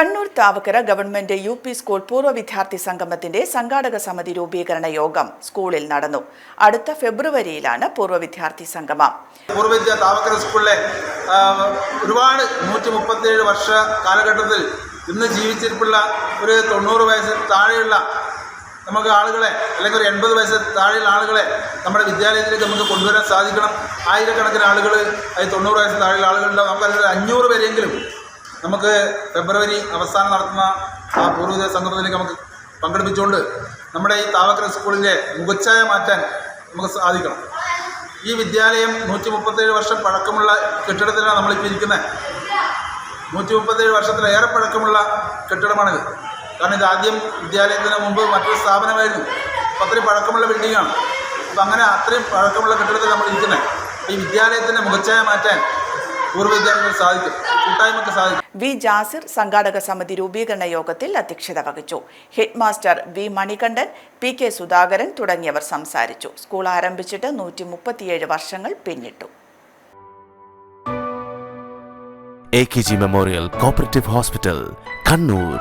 Kannur Thavakkara government U P school പൂർവ വിദ്യാർത്ഥി സംഗമത്തിന്റെ സംഘാടക സമിതി രൂപീകരണ യോഗം സ്കൂളിൽ നടന്നു. അടുത്ത ഫെബ്രുവരിയിലാണ് പൂർവ വിദ്യാർത്ഥി സംഗമം. പൂർവ വിദ്യ താവക്കര സ്കൂളിലെ ഒരുപാട് നൂറ്റി മുപ്പത്തിയേഴ് വർഷ കാലഘട്ടത്തിൽ ഇന്ന് ജീവിച്ചിരിപ്പുള്ള ഒരു തൊണ്ണൂറ് വയസ്സിൽ താഴെയുള്ള നമുക്ക് ആളുകളെ അല്ലെങ്കിൽ ഒരു എൺപത് വയസ്സ് താഴെയുള്ള ആളുകളെ നമ്മുടെ വിദ്യാലയത്തിലേക്ക് നമുക്ക് കൊണ്ടുവരാൻ സാധിക്കണം. ആയിരക്കണക്കിന് ആളുകൾ അത് തൊണ്ണൂറ് വയസ്സ് താഴെയുള്ള ആളുകളുടെ നമുക്കതിൽ അഞ്ഞൂറ് പേരെങ്കിലും നമുക്ക് ഫെബ്രുവരി അവസാനം നടത്തുന്ന ആ പൂർവിക സംഗമത്തിലേക്ക് നമുക്ക് പങ്കെടുപ്പിച്ചുകൊണ്ട് നമ്മുടെ ഈ താവക്കര സ്കൂളിലെ മുഖച്ഛായ മാറ്റാൻ നമുക്ക് സാധിക്കണം. ഈ വിദ്യാലയം നൂറ്റി മുപ്പത്തേഴ് വർഷം പഴക്കമുള്ള കെട്ടിടത്തിലാണ് നമ്മളിപ്പോൾ ഇരിക്കുന്നത് നൂറ്റി മുപ്പത്തേഴ് വർഷത്തിലേറെ പഴക്കമുള്ള കെട്ടിടമാണിത്. കാരണം ഇത് ആദ്യം വിദ്യാലയത്തിന് മുമ്പ് മറ്റൊരു സ്ഥാപനമായിരുന്നു. അപ്പോൾ അത്രയും പഴക്കമുള്ള ബിൽഡിങ്ങാണ്. അപ്പം അങ്ങനെ അത്രയും പഴക്കമുള്ള കെട്ടിടത്തിൽ നമ്മൾ ഇരിക്കുന്നത് ഈ വിദ്യാലയത്തിന്റെ മുഖച്ഛായ മാറ്റാൻ പൂർവ വിദ്യാർത്ഥികൾക്ക് സാധിക്കും. കൂട്ടായ്മക്ക് സാധിക്കും. വി ജാസിർ സംഘാടക സമിതി രൂപീകരണ യോഗത്തിൽ അധ്യക്ഷത വഹിച്ചു. Head master V Manikandan P K Sudhakaran തുടങ്ങിയവർ സംസാരിച്ചു. സ്കൂൾ ആരംഭിച്ചിട്ട് നൂറ്റി മുപ്പത്തിയേഴ് വർഷങ്ങൾ പിന്നിട്ടു. A K G memorial cooperative hospital Kannur